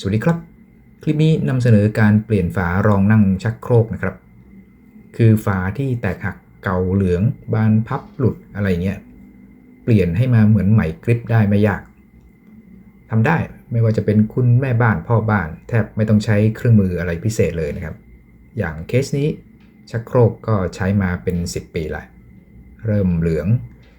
สวัสดีครับ คลิปนี้นำเสนอการเปลี่ยนฝารองนั่งชักโครกนะครับ คือฝาที่แตกหักเก่าเหลือง บานพับหลุดอะไรเงี้ยเปลี่ยนให้มาเหมือนใหม่กริปได้ไม่ยากทำได้ไม่ว่าจะเป็นคุณแม่บ้านพ่อบ้าน แทบไม่ต้องใช้เครื่องมืออะไรพิเศษเลยนะครับ อย่างเคสนี้ชักโครกก็ใช้มาเป็น 10 ปีละเริ่มเหลือง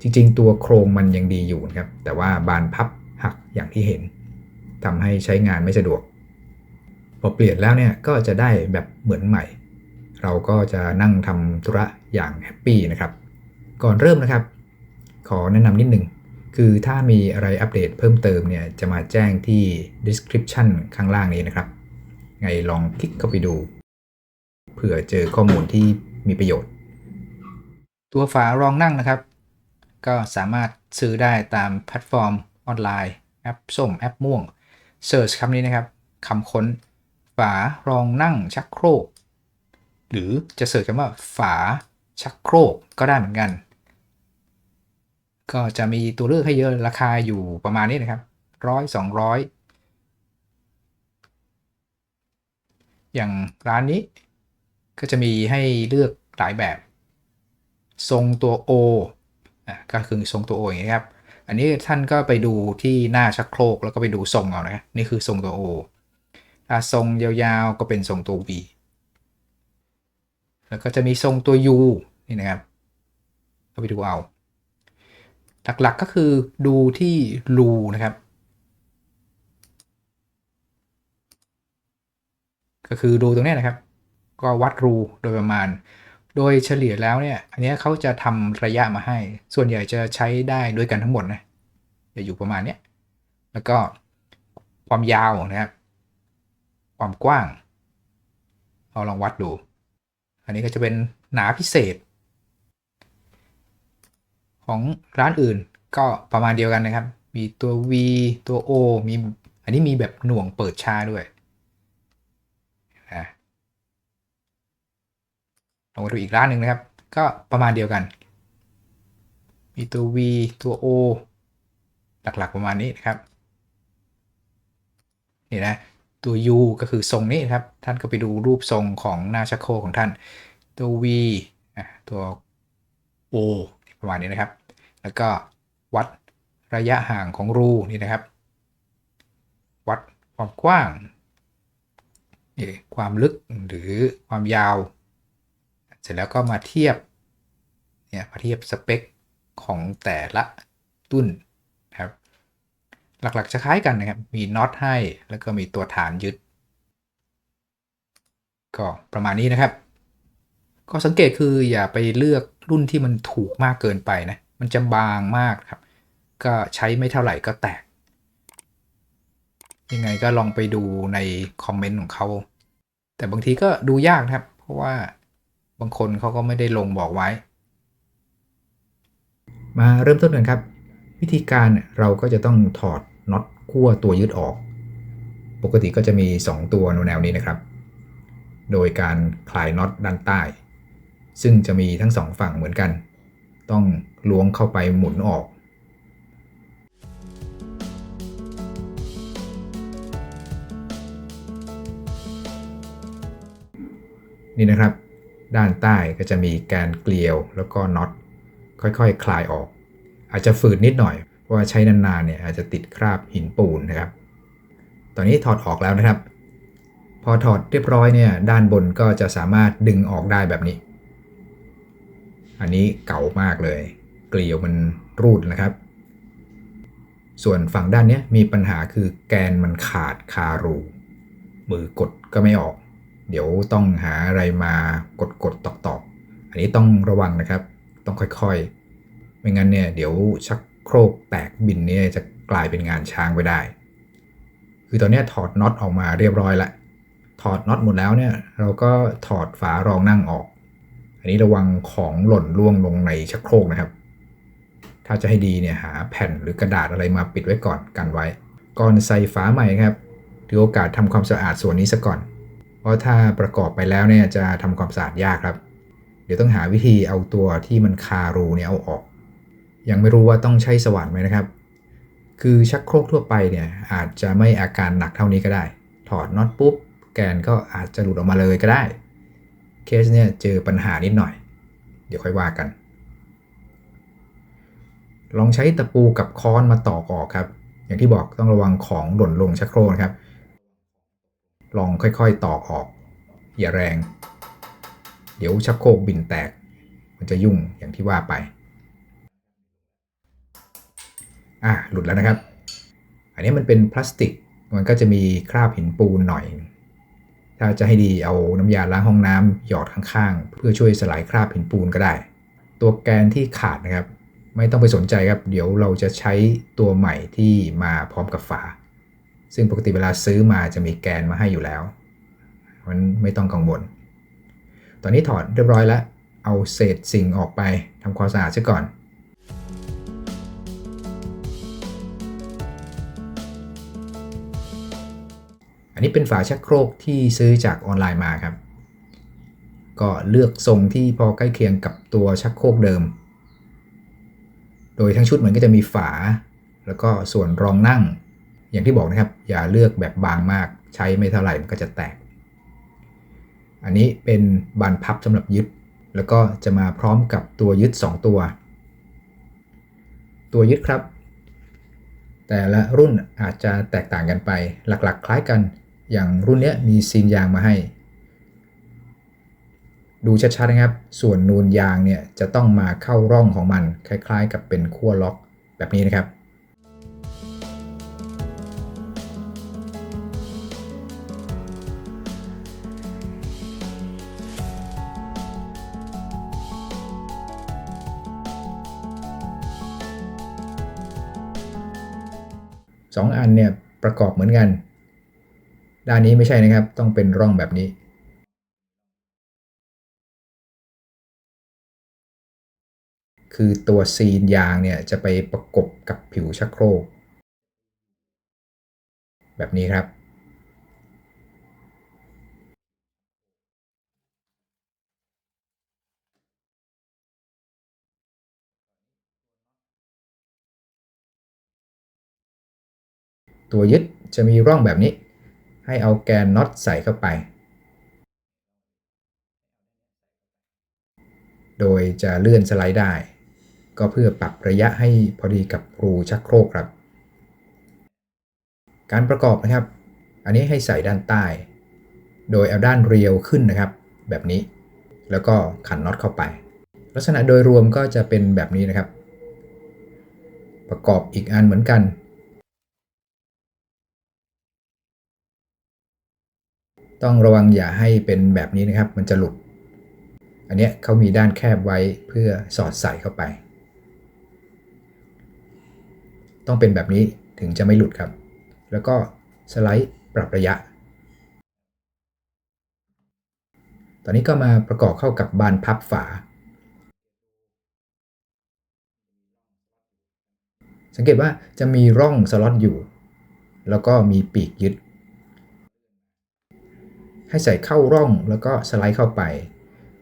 จริงๆ ตัวโครงมันยังดีอยู่นะครับ แต่ว่าบานพับหักอย่างที่เห็น ทำให้ใช้งานไม่สะดวก พอเปลี่ยนแล้วเนี่ยก็จะได้แบบเหมือนใหม่ เราก็จะนั่งทำธุระอย่างแฮปปี้นะครับ ก่อนเริ่มนะครับ ขอแนะนำนิดหนึ่งคือถ้ามีอะไรอัปเดตเพิ่มเติมเนี่ยจะมาแจ้งที่ description ข้างล่างนี้นะครับ ไงลองคลิกเข้าไปดู เผื่อเจอข้อมูลที่มีประโยชน์ ตัวฝารองนั่งนะครับ ก็สามารถซื้อได้ตามแพลตฟอร์มออนไลน์ แอปส้มแอปม่วง Search คำนี้นะครับคำค้นฝารองนั่งชักโครก หรือจะเสิร์ชคำว่าฝาชักโครกก็ได้เหมือนกัน ก็จะมีตัวเลือกให้เยอะราคาอยู่ประมาณนี้นะครับร้อยสองร้อยอย่างร้านนี้ก็จะมีให้เลือกหลายแบบ ทรงตัว O อะก็คือทรงตัว O อย่างนี้ครับ อันนี้ท่านก็ไปดูที่หน้าชักโครกแล้วก็ไปดูทรงเอานะ นี่คือทรงตัว O ถ้าทรงยาวๆก็เป็นทรงตัว V แล้วก็จะมีทรงตัว U นี่นะครับก็ไปดูเอา หลักๆก็คือดูที่รูนะครับ ก็คือดูตรงนี้นะครับ ก็วัดรูโดยประมาณ โดยเฉลี่ยแล้วเนี่ย อันนี้เขาจะทำระยะมาให้ ส่วนใหญ่จะใช้ได้ด้วยกันทั้งหมดนะจะอยู่ประมาณเนี้ย แล้วก็ความยาวนะครับ ความกว้างเราลองวัดดู อันนี้ก็จะเป็นหนาพิเศษ ของร้านอื่นก็ประมาณเดียวกันนะครับ มีตัว V ตัว O มี อันนี้มีแบบหน่วงเปิดช้าด้วยนะ ลองมาดูอีกร้านหนึ่งนะครับ ก็ประมาณเดียวกัน มีตัว V ตัว O หลักๆประมาณนี้นะครับนี่นะตัว U ก็คือทรงนี้ครับ ท่านก็ไปดูรูปทรงของหน้าชักโครของท่าน ตัว V ตัว O ประมาณนี้นะครับ แล้วก็วัดระยะห่างของรูนี่นะครับ วัดความกว้างนี่ความลึกหรือความยาว เสร็จแล้วก็มาเทียบเนี่ยมาเทียบสเปคของแต่ละตุ้นนะครับ หลักๆจะคล้ายกันนะครับ มีน็อตให้แล้วก็มีตัวฐานยึด ก็ประมาณนี้นะครับ ก็สังเกตคืออย่าไปเลือกรุ่นที่มันถูกมากเกินไปนะ มันจะบางมากครับ ก็ใช้ไม่เท่าไหร่ก็แตก ยังไงก็ลองไปดูในคอมเมนต์ของเขา แต่บางทีก็ดูยากนะครับ เพราะว่า บางคนเขาก็ไม่ได้ลงบอกไว้ มาเริ่มต้นกันครับ วิธีการเราก็จะต้องถอดน็อตขั้วตัวยึดออก ปกติก็จะมี 2 ตัวแนวนี้นะครับ โดยการคลายน็อตด้านใต้ ซึ่งจะมีทั้งสองฝั่งเหมือนกัน ต้องล้วงเข้าไปหมุนออกนี่นะครับ ด้านใต้ก็จะมีการเกลียวแล้วก็น็อตค่อยๆคคลายออก อาจจะฝืดนิดหน่อยเพราะว่าใช้นานๆเนี่ยอาจจะติดคราบหินปูนนะครับ ตอนนี้ถอดออกแล้วนะครับ พอถอดเรียบร้อยเนี่ยด้านบนก็จะสามารถดึงออกได้แบบนี้ อันนี้เก่ามากเลย เกลียวมันรูดนะครับ ส่วนฝั่งด้านนี้มีปัญหาคือแกนมันขาดคารู มือกดก็ไม่ออก เดี๋ยวต้องหาอะไรมากดกดตอกตอกอันนี้ต้องระวังนะครับ ต้องค่อยๆ ไม่งั้นเนี่ยเดี๋ยวชักโครกแตกบินเนี่ยจะกลายเป็นงานช้างไปได้ คือตอนนี้ถอดน็อตออกมาเรียบร้อยละถอดน็อตหมดแล้วเนี่ยเราก็ถอดฝารองนั่งออก อันนี้ระวังของหล่นล่วงลงในชักโครกนะครับ ถ้าจะให้ดีเนี่ยหาแผ่นหรือกระดาษอะไรมาปิดไว้ก่อนกันไว้ ก่อนใส่ฝาใหม่ครับถือโอกาสทำความสะอาดส่วนนี้ซะก่อน เพราะถ้าประกอบไปแล้วเนี่ยจะทำความสะอาดยากครับ เดี๋ยวต้องหาวิธีเอาตัวที่มันคารูเนี่ยเอาออก ยังไม่รู้ว่าต้องใช้สว่านไหมนะครับ คือชักโครกทั่วไปเนี่ยอาจจะไม่อาการหนักเท่านี้ก็ได้ ถอดน็อตปุ๊บ แกนก็อาจจะหลุดออกมาเลยก็ได้ เคสเนี่ยเจอปัญหานิดหน่อย เดี๋ยวค่อยว่ากัน ลองใช้ตะปูกับค้อนมาตอกออกครับ อย่างที่บอกต้องระวังของหล่นลงชักโครกครับ ลองค่อยๆตอกออก อย่าแรง เดี๋ยวชักโครกบินแตก มันจะยุ่งอย่างที่ว่าไป อะหลุดแล้วนะครับ อันนี้มันเป็นพลาสติก มันก็จะมีคราบหินปูนหน่อย ถ้าจะให้ดีเอาน้ำยาล้างห้องน้ำหยอดข้างๆ เพื่อช่วยสลายคราบหินปูนก็ได้ ตัวแกนที่ขาดนะครับ ไม่ต้องไปสนใจครับ เดี๋ยวเราจะใช้ตัวใหม่ที่มาพร้อมกับฝา ซึ่งปกติเวลาซื้อมาจะมีแกนมาให้อยู่แล้ว มันไม่ต้องกังวล ตอนนี้ถอดเรียบร้อยแล้ว เอาเศษสิ่งออกไปทำความสะอาดซะก่อนอันนี้เป็นฝาชักโครกที่ซื้อจากออนไลน์มาครับ ก็เลือกทรงที่พอใกล้เคียงกับตัวชักโครกเดิม โดยทั้งชุดมันก็จะมีฝา แล้วก็ส่วนรองนั่ง อย่างที่บอกนะครับ อย่าเลือกแบบบางมาก ใช้ไม่เท่าไหร่มันก็จะแตก อันนี้เป็นบานพับสำหรับยึด แล้วก็จะมาพร้อมกับตัวยึด 2 ตัว ตัวยึดครับ แต่ละรุ่นอาจจะแตกต่างกันไป หลักๆ คล้ายกัน อย่างรุ่นนี้มีซีนยางมาให้ ดูชัดๆนะครับ ส่วนนูนยางเนี่ยจะต้องมาเข้าร่องของมัน คล้าย ๆ กับเป็นขั้วล็อกแบบนี้นะครับ สองอันเนี่ยประกอบเหมือนกัน ด้านนี้ไม่ใช่นะครับ ต้องเป็นร่องแบบนี้ คือตัวซีนยางเนี่ยจะไปประกบกับผิวชักโครก แบบนี้ครับ ตัวยึดจะมีร่องแบบนี้ ให้เอาแกนน็อตใส่เข้าไป โดยจะเลื่อนสไลด์ได้ ก็เพื่อปรับระยะให้พอดีกับรูชักโครกครับ การประกอบนะครับ อันนี้ให้ใส่ด้านใต้ โดยเอาด้านเรียวขึ้นนะครับ แบบนี้ แล้วก็ขันน็อตเข้าไป ลักษณะโดยรวมก็จะเป็นแบบนี้นะครับ ประกอบอีกอันเหมือนกัน ต้องระวังอย่าให้เป็นแบบนี้นะครับ มันจะหลุด อันเนี้ยเขามีด้านแคบไว้เพื่อสอดใส่เข้าไป ต้องเป็นแบบนี้ถึงจะไม่หลุดครับ แล้วก็สไลด์ปรับระยะ ตอนนี้ก็มาประกอบเข้ากับบานพับฝา สังเกตว่าจะมีร่องสล็อตอยู่ แล้วก็มีปีกยึด ให้ใส่เข้าร่องแล้วก็สไลด์เข้าไป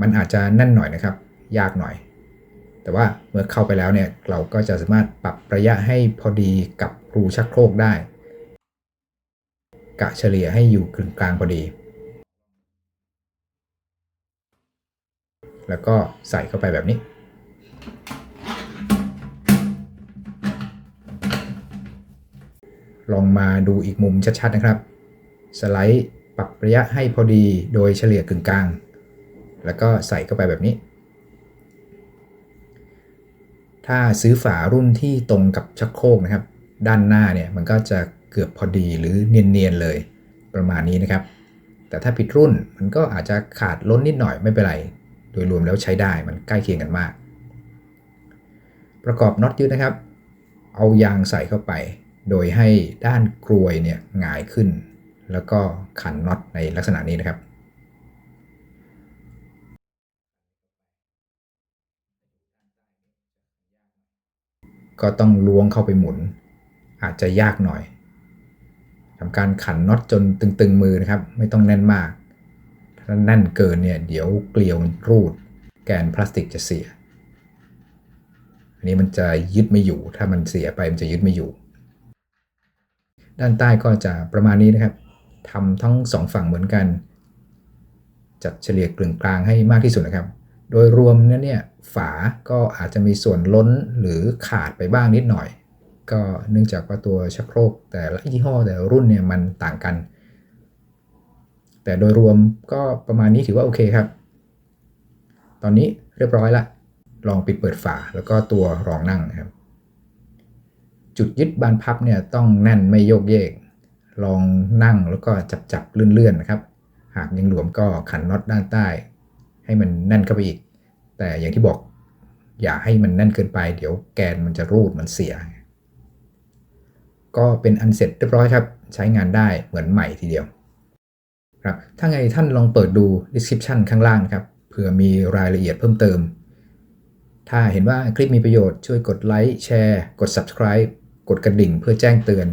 มันอาจจะแน่นหน่อยนะครับ ยากหน่อย แต่ว่าเมื่อเข้าไปแล้วเนี่ยเราก็จะสามารถปรับระยะให้พอดีกับรูชักโครกได้ กะเฉลี่ยให้อยู่กึ่งกลางพอดี แล้วก็ใส่เข้าไปแบบนี้ลองมาดูอีกมุมชัดๆนะครับ สไลด์ ปรับระยะให้พอดีโดยเฉลี่ยกึ่งกลาง แล้วก็ใส่เข้าไปแบบนี้ ถ้าซื้อฝารุ่นที่ตรงกับชักโครกนะครับ ด้านหน้าเนี่ยมันก็จะเกือบพอดีหรือเนียนๆเลยประมาณนี้นะครับ แต่ถ้าผิดรุ่นมันก็อาจจะขาดล้นนิดหน่อยไม่เป็นไร โดยรวมแล้วใช้ได้มันใกล้เคียงกันมาก ประกอบน็อตยึดนะครับ เอายางใส่เข้าไป โดยให้ด้านกรวยเนี่ยหงายขึ้น แล้วก็ขันน็อตในลักษณะนี้นะครับ ก็ต้องล้วงเข้าไปหมุน อาจจะยากหน่อยทำการขันน็อตจนตึงๆมือนะครับ ไม่ต้องแน่นมาก ถ้าแน่นเกินเนี่ยเดี๋ยวเกลียวรูด แกนพลาสติกจะเสีย อันนี้มันจะยึดไม่อยู่ ถ้ามันเสียไปมันจะยึดไม่อยู่ด้านใต้ก็จะประมาณนี้นะครับ ทำทั้งสองฝั่งเหมือนกัน จัดเฉลี่ยกลึงกลางให้มากที่สุดนะครับ โดยรวมนั้นเนี่ยฝาก็อาจจะมีส่วนล้นหรือขาดไปบ้างนิดหน่อย ก็เนื่องจากว่าตัวชักโครกแต่ละยี่ห้อแต่ละรุ่นเนี่ยมันต่างกัน แต่โดยรวมก็ประมาณนี้ถือว่าโอเคครับ ตอนนี้เรียบร้อยละ ลองปิดเปิดฝาแล้วก็ตัวรองนั่งนะครับ จุดยึดบานพับเนี่ยต้องแน่นไม่โยกเยก ลองนั่งแล้วก็จับจับเลื่อนๆนะครับ หากยังหลวมก็ขันน็อตด้านใต้ ให้มันแน่นเข้าไปอีก แต่อย่างที่บอกอย่าให้มันแน่นเกินไป เดี๋ยวแกนมันจะรูดมันเสีย ก็เป็นอันเสร็จเรียบร้อยครับ ใช้งานได้เหมือนใหม่ทีเดียวครับถ้าไงท่านลองเปิดดู description ข้างล่างนะครับเผื่อมีรายละเอียดเพิ่มเติม ถ้าเห็นว่าคลิปมีประโยชน์ช่วยกดไลค์แชร์ กด subscribe กดกระดิ่งเพื่อแจ้งเตือน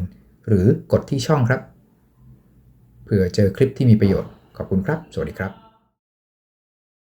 หรือกดที่ช่องครับ เพื่อเจอคลิปที่มีประโยชน์ ขอบคุณครับ สวัสดีครับ